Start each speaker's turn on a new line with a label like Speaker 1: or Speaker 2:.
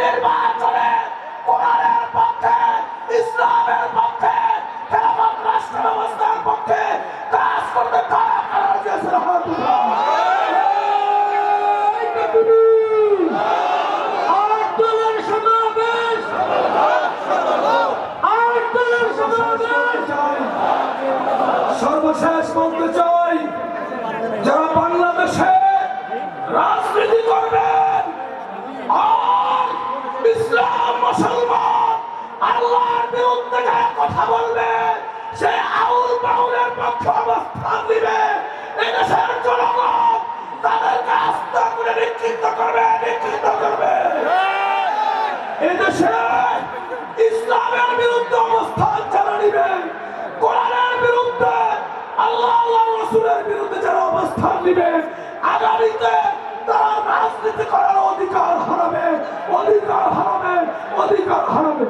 Speaker 1: নির্বাচনে কোরআনের পক্ষে, ইসলামের পক্ষে, খেলাফত রাষ্ট্র ব্যবস্থার পক্ষে কাজ করতে সর্বশেষ বলতে চাই, যারা বিরুদ্ধে কথা বলবে। সে আউল বাউলের পক্ষে অবস্থান দিবে। এদেশের জনগণ তাদেরকে আস্থা করে নিশ্চিত করবে নিশ্চিত করবে। এদেশে ইসলামের বিরুদ্ধে অবস্থান যারা নিবে, কোরআনের বিরুদ্ধে, আল্লাহ আল্লাহ রসুলের বিরুদ্ধে যারা অবস্থান নিবে, আগামীতে তারা রাজনীতি করার অধিকার হারাবে অধিকার হারাবে অধিকার হারাবে।